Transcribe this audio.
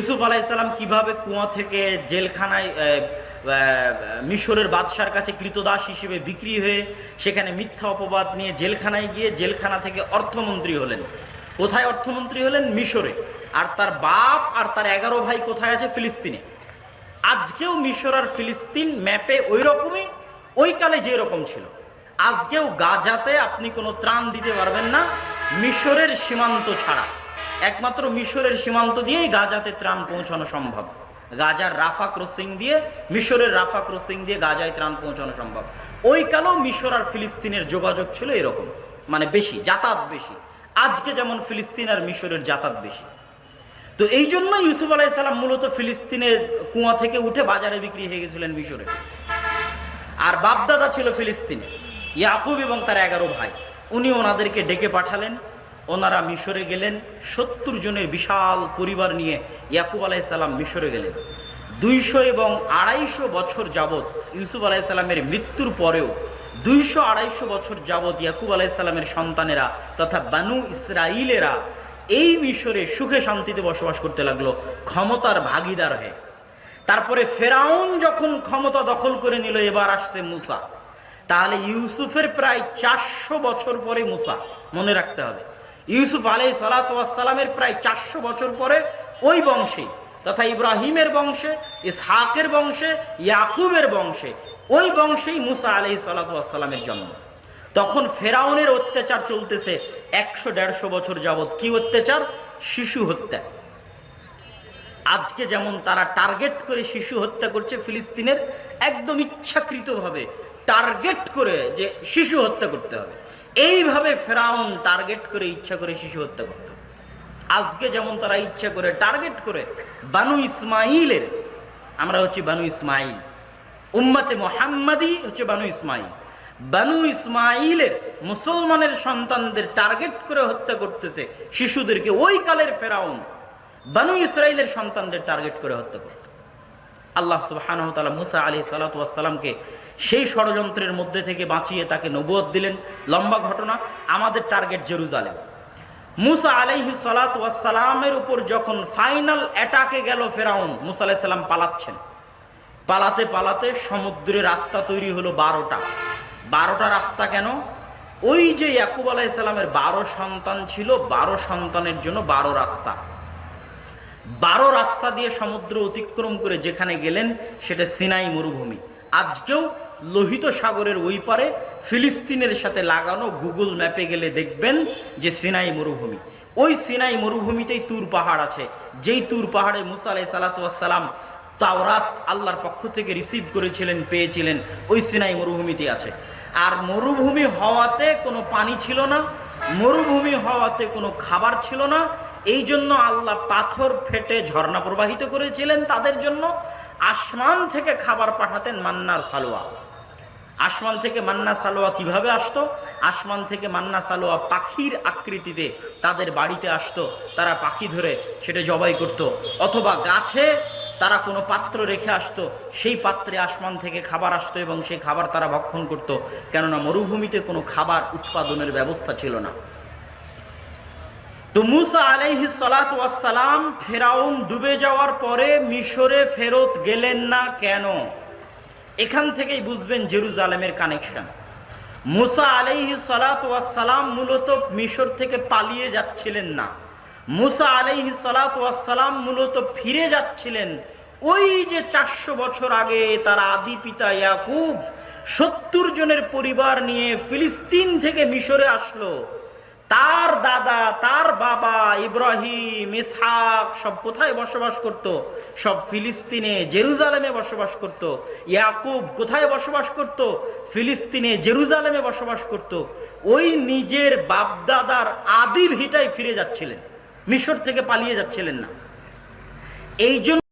ইউসুফ আলাইসাল্লাম কীভাবে কুয়া থেকে জেলখানায় মিশরের বাদশার কাছে কৃতদাস হিসেবে বিক্রি হয়ে সেখানে মিথ্যা অপবাদ নিয়ে জেলখানায় গিয়ে জেলখানা থেকে অর্থমন্ত্রী হলেন। কোথায় অর্থমন্ত্রী হলেন? মিশরে। আর তার বাপ আর তার এগারো ভাই কোথায় আছে? ফিলিস্তিনে। আজকেও মিশর আর ফিলিস্তিন ম্যাপে ওই রকমই, ওই কালে যে রকম ছিল। আজকেও গাজাতে আপনি কোনো ত্রাণ দিতে পারবেন না, মিশরের সীমান্ত ছাড়া। একমাত্র মিশরের সীমান্ত দিয়েই গাজাতে ত্রাণ পৌঁছানো সম্ভব। গাজার রাফা ক্রসিং দিয়ে, মিশরের রাফা ক্রসিং দিয়ে গাজায় ত্রাণ পৌঁছানো সম্ভব। ওই কালেও মিশর আর ফিলিস্তিনের যোগাযোগ ছিল এরকম মানে বেশি, যাতায়াত বেশি। আজকে যেমন ফিলিস্তিন আর মিশরের যাতায়াত বেশি। তো এই জন্য ইউসুফ আলাইসাল্লাম মূলত ফিলিস্তিনের কুয়া থেকে উঠে বাজারে বিক্রি হয়ে গেছিলেন মিশরে। আর বাপদাদা ছিল ফিলিস্তিনে, ইয়াকুব এবং তার এগারো ভাই, উনি ওনাদেরকে ডেকে পাঠালেন। ওনারা মিশরে গেলেন, সত্তর জনের বিশাল পরিবার নিয়ে ইয়াকুব আলাইসাল্লাম মিশরে গেলেন। দুইশো এবং আড়াইশো বছর যাবৎ ইউসুফ আলাইসাল্লামের মৃত্যুর পরেও দুইশো আড়াইশো বছর যাবৎ ইয়াকুব আলাইসাল্লামের সন্তানেরা তথা বানু ইসরাইলেরা এই মিশরে সুখে শান্তিতে বসবাস করতে লাগল, ক্ষমতার ভাগিদার হয়ে। তারপরে ফেরাউন যখন ক্ষমতা দখল করে নিল, এবার আসছে মুসা। তাহলে ইউসুফের প্রায় চারশো বছর পরে মুসা, মনে রাখতে হবে। ইউসুফ আলাই সালাতামের প্রায় চারশো বছর পরে ওই বংশে, তথা ইব্রাহিমের বংশে, ইসহাকের বংশে, ইয়াকুবের বংশে, ওই বংশেই মুসা আলাই সালাতামের জন্ম। তখন ফেরাউনের অত্যাচার চলতেছে একশো দেড়শো বছর যাবৎ। কি অত্যাচার? শিশু হত্যা। আজকে যেমন তারা টার্গেট করে শিশু হত্যা করছে ফিলিস্তিনের, একদম ইচ্ছাকৃতভাবে টার্গেট করে যে শিশু হত্যা করতে হবে। এইভাবে ফেরাউন টার্গেট করে ইচ্ছা করে শিশু হত্যা করত। আজকে যেমন তারা ইচ্ছা করে টার্গেট করে বানু ইসমাইলের, আমরা হচ্ছি বানু ইসমাইল। উম্মাতে মোহাম্মদী হচ্ছে বানু ইসমাইল। বানু ইসমাইলের মুসলমানের সন্তানদের টার্গেট করে হত্যা করতেছে শিশুদেরকে ওই কালের ফেরাউন। বানু ইসরায়েলের সন্তানদের টার্গেট করে হত্যা করত। আল্লাহ তাআলা মুসা আলী সালাতামকে সেই ষড়যন্ত্রের মধ্যে থেকে বাঁচিয়ে তাকে নবুয়ত দিলেন। লম্বা ঘটনা, আমাদের টার্গেট জেরুজালেম। মুসা আলাইহি সালাতামের উপর যখন ফাইনাল অ্যাটাকে গেল ফেরাউন, মুসা আলাইহিস সালাম পালাচ্ছেন। পালাতে পালাতে সমুদ্রে রাস্তা তৈরি হলো বারোটা। বারোটা রাস্তা কেন? ওই যে ইয়াকুব আলাইসাল্লামের বারো সন্তান ছিল, বারো সন্তানের জন্য বারো রাস্তা। বারো রাস্তা দিয়ে সমুদ্র অতিক্রম করে যেখানে গেলেন, সেটা সিনাই মরুভূমি। আজকেও লোহিত সাগরের ওই পারে ফিলিস্তিনের সাথে লাগানো গুগল ম্যাপে গেলে দেখবেন যে সিনাই মরুভূমি। ওই সিনাই মরুভূমিতেই তুর পাহাড় আছে। যেই তুর পাহাড়ে মুসা আলাই সালাতাম তাওরাত আল্লাহর পক্ষ থেকে রিসিভ করেছিলেন, পেয়েছিলেন, ওই সিনাই মরুভূমিতে আছে। আর মরুভূমি হওয়াতে কোনো পানি ছিল না, মরুভূমি হওয়াতে কোনো খাবার ছিল না এই জন্য আল্লাহ পাথর ফেটে ঝর্ণা প্রবাহিত করেছিলেন তাদের জন্য। আসমান থেকে খাবার পাঠাতেন মান্নার সালোয়া। আসমান থেকে মান্না সালোয়া কীভাবে আসতো? আসমান থেকে মান্না সালোয়া পাখির আকৃতিতে তাদের বাড়িতে আসতো। তারা পাখি ধরে সেটা জবাই করত। অথবা গাছে তারা কোনো পাত্র রেখে আসতো। সেই পাত্রে আসমান থেকে খাবার আসতো এবং সেই খাবার তারা ভক্ষণ করত। কেননা মরুভূমিতে কোনো খাবার উৎপাদনের ব্যবস্থা ছিল না। তো মুসা আলাইহি সালাম ফেরাউন ডুবে যাওয়ার পরে মিশরে ফেরত গেলেন না কেন? এখান থেকেই বুঝবেন জেরুজালেমের কানেকশন। মুসা আলাইহি সালাম মূলত মিশর থেকে পালিয়ে যাচ্ছিলেন না। মুসা আলাইহি সালাম মূলত ফিরে যাচ্ছিলেন ওই যে চারশো বছর আগে তার আদি পিতা ইয়াকুব, সত্তর জনের পরিবার নিয়ে ফিলিস্তিন থেকে মিশরে আসলো। তার দাদা, তার বাবা, ইব্রাহিম, ইসহাক সব কোথায় বসবাস করত? সব ফিলিস্তিনে, জেরুজালেমে বসবাস করত। ইয়াকুব কোথায় বসবাস করত? ফিলিস্তিনে, জেরুজালেমে বসবাস করত। ওই নিজের বাপদাদার আদি ভিটায় ফিরে যাচ্ছিলেন। মিশর থেকে পালিয়ে যাচ্ছিলেন না। এই জন্য